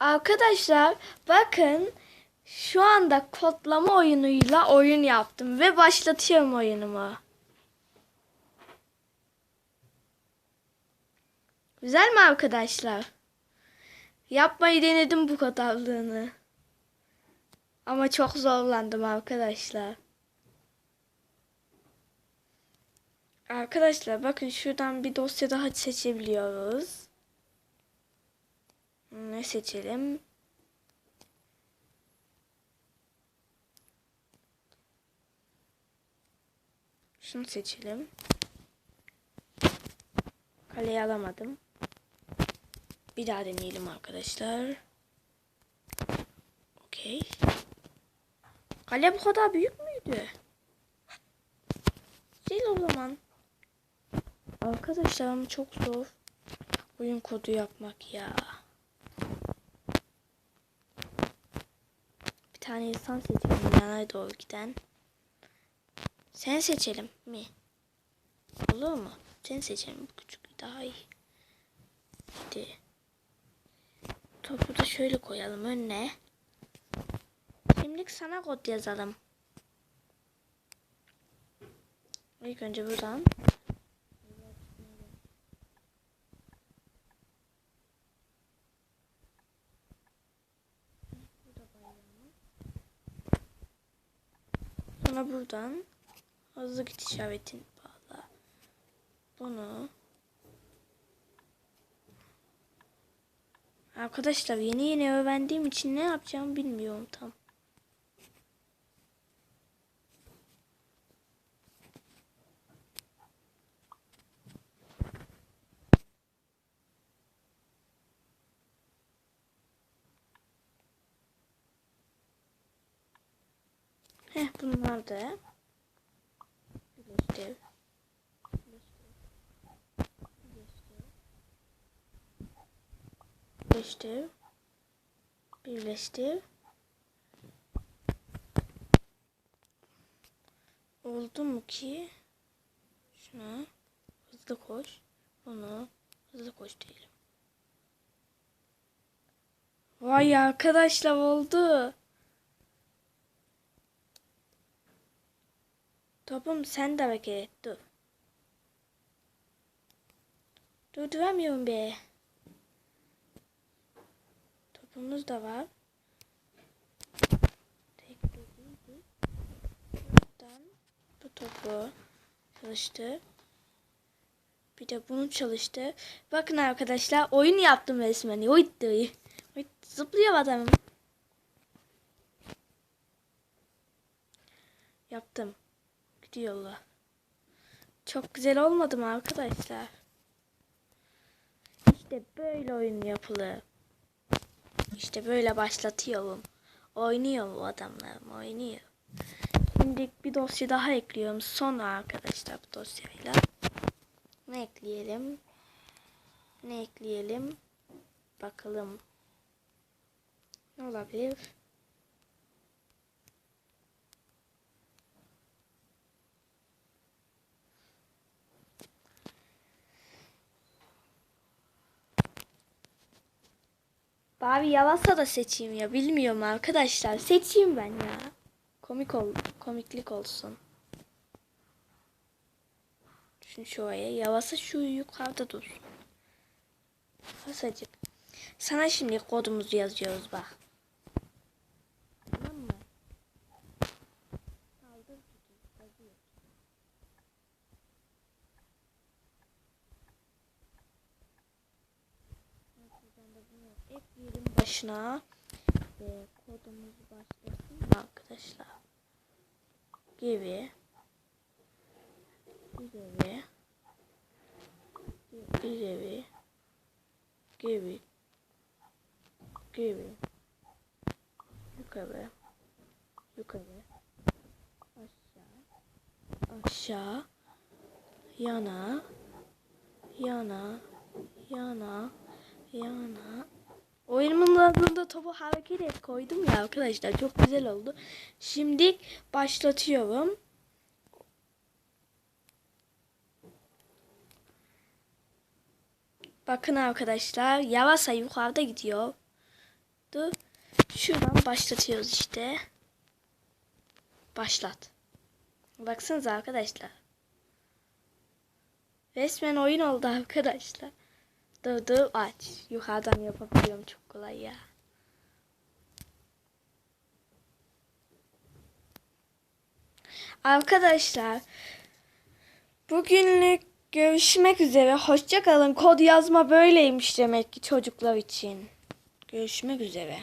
Arkadaşlar bakın şu anda kodlama oyunuyla oyun yaptım ve başlatıyorum oyunumu. Güzel mi arkadaşlar? Yapmayı denedim bu kadarlığını. Ama çok zorlandım arkadaşlar. Arkadaşlar bakın şuradan bir dosya daha seçebiliyoruz. Ne seçelim? Şunu seçelim. Kaleyi alamadım. Bir daha deneyelim arkadaşlar. Okey. Kale bu kadar büyük müydü? Değil o zaman. Arkadaşlar ama çok zor. Oyun kodu yapmak ya. Bir tane insan seçelim yana doğru giden. Sen seçelim mi? Olur mu? Sen seçelim. Bu küçük daha iyi. Hadi. Topu da şöyle koyalım önüne. Şimdilik sana kod yazalım. İlk önce buradan. Sonra buradan hızlı git işaretini bağla. Bunu Arkadaşlar yeni yeni öğrendiğim için ne yapacağımı bilmiyorum tam. Heh bunlar da birleştir. Birleştir. Birleştir. Oldu mu ki? Şuna hızlı koş. Bunu hızlı koş diyelim. Vay arkadaşlar oldu. Topum sen de hareket et. Dur. Durduramıyorum be. Topumuz da var. Tek. Buradan bu topu çalıştı. Bir de bunu çalıştı. Bakın arkadaşlar oyun yaptım resmen. Oyt zıplıyor adamım. Yaptım. Gidiyorlar. Çok güzel olmadı mı arkadaşlar? İşte böyle oyun yapılır. İşte böyle başlatıyorum. Oynuyor bu adamlarım oynuyor. Şimdi bir dosya daha ekliyorum. Sonra arkadaşlar bu dosyayla. Ne ekleyelim? Ne ekleyelim? Bakalım. Ne olabilir? Bari yalasa da seçeyim ya. Bilmiyorum arkadaşlar. Seçeyim ben ya. Komik ol, komiklik olsun. Şunu şuraya. Yalasa şu yukarıda dursun. Hasacık. Sana şimdi kodumuzu yazıyoruz bak. Tamam mı? Kaldır tutup yazıyor. Buradan da bunu ekleyelim başına. Ve kodumuz başlasın arkadaşlar? Gibi. Gibi. Gibi. Gibi. Gibi. Yukarı. Yukarı. Aşağı. Aşağı. Yana. Yana. Yana. Yana. Oyunumun adında topu hareket et koydum ya arkadaşlar. Çok güzel oldu. Şimdi başlatıyorum. Bakın arkadaşlar. Yavaşça yukarıda gidiyor. Şuradan başlatıyoruz işte. Başlat. Baksanıza arkadaşlar. Resmen oyun oldu arkadaşlar. Dur dur aç. Yukarıdan yapabiliyorum çok kolay ya. Arkadaşlar bugünlük görüşmek üzere. Hoşça kalın. Kod yazma böyleymiş demek ki çocuklar için. Görüşmek üzere.